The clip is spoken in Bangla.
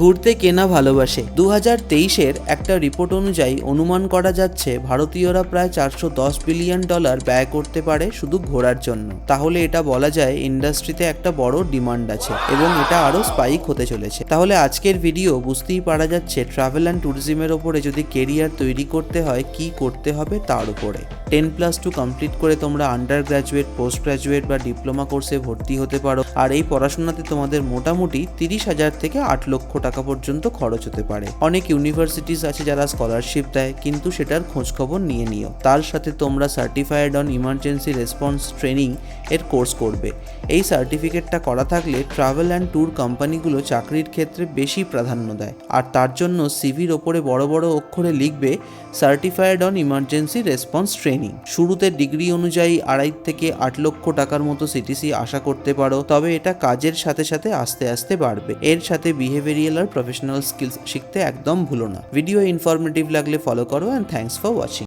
ঘুরতে কেনা ভালোবাসে। দু হাজার তেইশের একটা রিপোর্ট অনুযায়ী অনুমান করা যাচ্ছে, ভারতীয়রা প্রায় চারশো দশ বিলিয়ন ডলার ব্যয় করতে পারে শুধু ঘোরার জন্য। তাহলে এটা বলা যায় ইন্ডাস্ট্রিতে একটা বড় ডিমান্ড আছে এবং এটা আরও স্পাইক হতে চলেছে। তাহলে আজকের ভিডিও বুঝতেই পারা যাচ্ছে ট্রাভেল অ্যান্ড ট্যুরিজমের ওপরে যদি কেরিয়ার তৈরি করতে হয়, কি করতে হবে তার উপরে? টেন প্লাস টু কমপ্লিট করে তোমরা আন্ডার গ্র্যাজুয়েট পোস্ট গ্র্যাজুয়েট বা ডিপ্লোমা কোর্সে ভর্তি হতে পারো। আর এই পড়াশোনাতে তোমাদের মোটামুটি তিরিশ হাজার থেকে আট লক্ষ টাকা পর্যন্ত খরচ হতে পারে। অনেক ইউনিভার্সিটিস আছে যারা স্কলারশিপ দেয়, কিন্তু সেটার খোঁজখবর নিয়ে নিও। তার সাথে তোমরা certified on emergency response training এর কোর্স করবে। এই সার্টিফিকেটটা করা থাকলে ট্রাভেল অ্যান্ড ট্যুর কোম্পানিগুলো চাকরির ক্ষেত্রে বেশি প্রাধান্য দেয়। আর তার জন্য সিভির ওপরে বড় বড় অক্ষরে লিখবে certified on emergency response training শুরুতে ডিগ্রি অনুযায়ী আড়াই থেকে আট লক্ষ টাকার মতো সিটিসি আশা করতে পারো, তবে এটা কাজের সাথে সাথে আস্তে আস্তে বাড়বে। এর সাথে বিহেভিয়ারিয়াল আর প্রফেশনাল স্কিলস শিখতে একদম ভুলো না। ভিডিও ইনফরমেটিভ লাগলে ফলো করো অ্যান্ড থ্যাংকস ফর ওয়াচিং